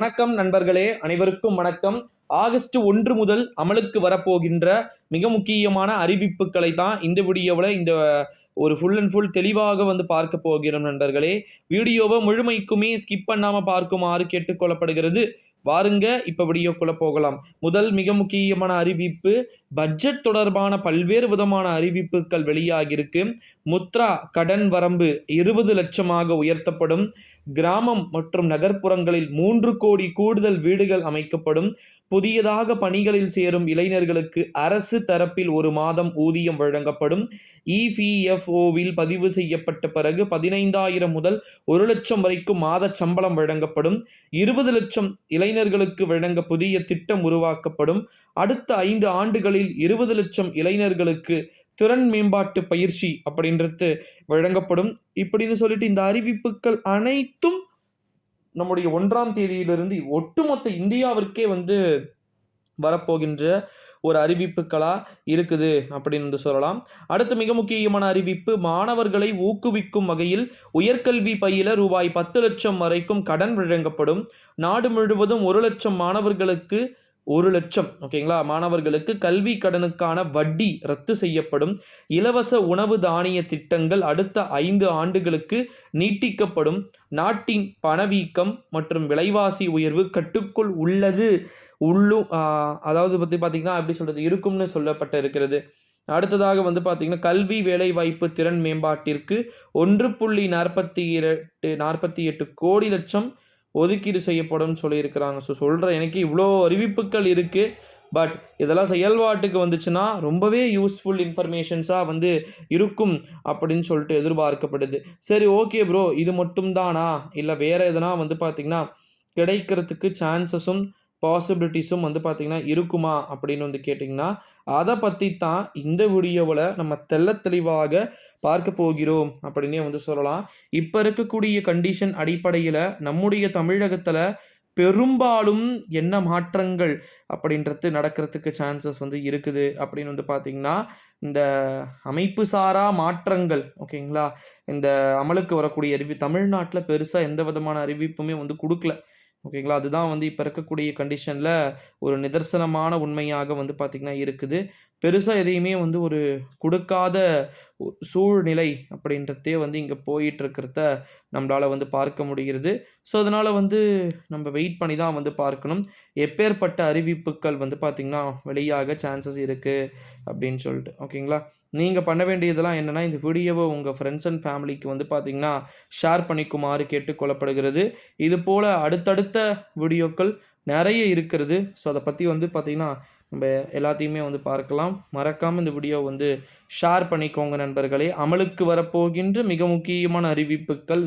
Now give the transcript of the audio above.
வணக்கம் நண்பர்களே அனைவருக்கும் வணக்கம். ஆகஸ்ட் ஒன்று முதல் அமலுக்கு வரப்போகின்ற மிக முக்கியமான அறிவிப்புகளை தான் இந்த வீடியோவில் இந்த ஒரு ஃபுல் அண்ட் ஃபுல் தெளிவாக வந்து பார்க்க போகிறோம் நண்பர்களே. வீடியோவை முழுமைக்குமே ஸ்கிப் பண்ணாமல் பார்க்குமாறு கேட்டுக்கொள்ளப்படுகிறது வாருங்க இப்போ வீடியோக்குள்ளே போகலாம். முதல் மிக முக்கியமான அறிவிப்பு பட்ஜெட் தொடர்பான பல்வேறு விதமான அறிவிப்புகள் வெளியாகியிருக்கு. முத்ரா கடன் வரம்பு இருபது லட்சமாக உயர்த்தப்படும். கிராமம் மற்றும் நகர்ப்புறங்களில் மூன்று கோடி கூடுதல் வீடுகள் அமைக்கப்படும். புதியதாக பணிகளில் சேரும் இளைஞர்களுக்கு அரசு தரப்பில் ஒரு மாதம் ஊதியம் வழங்கப்படும். இபிஎஃப்ஓவில் பதிவு செய்யப்பட்ட பிறகு பதினைந்தாயிரம் முதல் ஒரு லட்சம் வரைக்கும் மாத சம்பளம் வழங்கப்படும். இருபது லட்சம் இளைஞர்களுக்கு வழங்க புதிய திட்டம் உருவாக்கப்படும். அடுத்த ஐந்து ஆண்டுகளில் இருபது லட்சம் இளைஞர்களுக்கு திறன் மேம்பாட்டு பயிற்சி அப்படின்றது வழங்கப்படும். இப்படின்னு சொல்லிட்டு இந்த அறிவிப்புகள் அனைத்தும் நம்முடைய ஒன்றாம் தேதியிலிருந்து ஒட்டுமொத்த இந்தியாவிற்கே வந்து வரப்போகின்ற ஒரு அறிவிப்புகளாக இருக்குது அப்படின்னு சொல்லலாம். அடுத்து மிக முக்கியமான அறிவிப்பு மாணவர்களை ஊக்குவிக்கும் வகையில் உயர்கல்வி பயில ரூபாய் பத்து லட்சம் வரைக்கும் கடன் வழங்கப்படும். நாடு முழுவதும் ஒரு லட்சம் மாணவர்களுக்கு ஒரு லட்சம் ஓகேங்களா? மாணவர்களுக்கு கல்வி கடனுக்கான வட்டி ரத்து செய்யப்படும். இலவச உணவு தானிய திட்டங்கள் அடுத்த ஐந்து ஆண்டுகளுக்கு நீட்டிக்கப்படும். நாட்டின் பணவீக்கம் மற்றும் விலைவாசி உயர்வு கட்டுக்குள் உள்ளது. உள்ளும் அதாவது பற்றி பார்த்திங்கன்னா எப்படி சொல்கிறது இருக்கும்னு சொல்லப்பட்டு இருக்கிறது. அடுத்ததாக வந்து பார்த்திங்கன்னா கல்வி வேலைவாய்ப்பு திறன் மேம்பாட்டிற்கு ஒன்று புள்ளி நாற்பத்தி எட்டு நாற்பத்தி எட்டு கோடி லட்சம் ஒதுக்கீடு செய்யப்படும் சொல்லியிருக்கிறாங்க. ஸோ சொல்கிற எனக்கு இவ்வளோ அறிவிப்புகள் இருக்குது பட் இதெல்லாம் செயல்பாட்டுக்கு வந்துச்சுன்னா ரொம்பவே யூஸ்ஃபுல் இன்ஃபர்மேஷன்ஸாக வந்து இருக்கும் அப்படின்னு சொல்லிட்டு எதிர்பார்க்கப்படுது. சரி ஓகே ப்ரோ இது மட்டும் தானா இல்லை வேறு எதனா வந்து பார்த்திங்கன்னா கிடைக்கிறதுக்கு சான்சஸும் பாசிபிலிட்டிஸும் வந்து பார்த்திங்கன்னா இருக்குமா அப்படின்னு வந்து கேட்டிங்கன்னா அதை பற்றி தான் இந்த வீடியோவில் நம்ம தெல்ல தெளிவாக பார்க்க போகிறோம் அப்படின்னே வந்து சொல்லலாம். இப்போ இருக்கக்கூடிய கண்டிஷன் அடிப்படையில் நம்முடைய தமிழகத்தில் பெரும்பாலும் என்ன மாற்றங்கள் அப்படின்றது நடக்கிறதுக்கு சான்சஸ் வந்து இருக்குது அப்படின்னு வந்து பார்த்திங்கன்னா இந்த அமைப்பு சாரா மாற்றங்கள் ஓகேங்களா? இந்த அமலுக்கு வரக்கூடிய அறிவி தமிழ்நாட்டில் பெருசாக எந்த விதமான அறிவிப்புமே வந்து கொடுக்கல. ஓகேங்களா? அதுதான் வந்து இப்போ இருக்கக்கூடிய கண்டிஷனில் ஒரு நிதர்சனமான உண்மையாக வந்து பார்த்திங்கன்னா இருக்குது. பெருசாக எதையுமே வந்து ஒரு கொடுக்காத சூழ்நிலை அப்படின்றதே வந்து இங்கே போயிட்டுருக்கிறத நம்மளால் வந்து பார்க்க முடிகிறது. ஸோ அதனால் வந்து நம்ம வெயிட் பண்ணி தான் வந்து பார்க்கணும். எப்பேற்பட்ட அறிவிப்புகள் வந்து பார்த்திங்கன்னா வெளியாக சான்சஸ் இருக்குது அப்படின்னு சொல்லிட்டு. ஓகேங்களா நீங்கள் பண்ண வேண்டியதெல்லாம் என்னென்னா இந்த வீடியோவை உங்கள் ஃப்ரெண்ட்ஸ் அண்ட் ஃபேமிலிக்கு வந்து பார்த்திங்கன்னா ஷேர் பண்ணிக்குமாறு கேட்டுக்கொள்ளப்படுகிறது. இது போல் அடுத்தடுத்த வீடியோக்கள் நிறைய இருக்கிறது. ஸோ அதை பற்றி வந்து பார்த்திங்கன்னா நம்ம எல்லாத்தையுமே வந்து பார்க்கலாம். மறக்காமல் இந்த வீடியோ வந்து ஷேர் பண்ணிக்கோங்க நண்பர்களே. அமலுக்கு வரப்போகின்ற மிக முக்கியமான அறிவிப்புகள்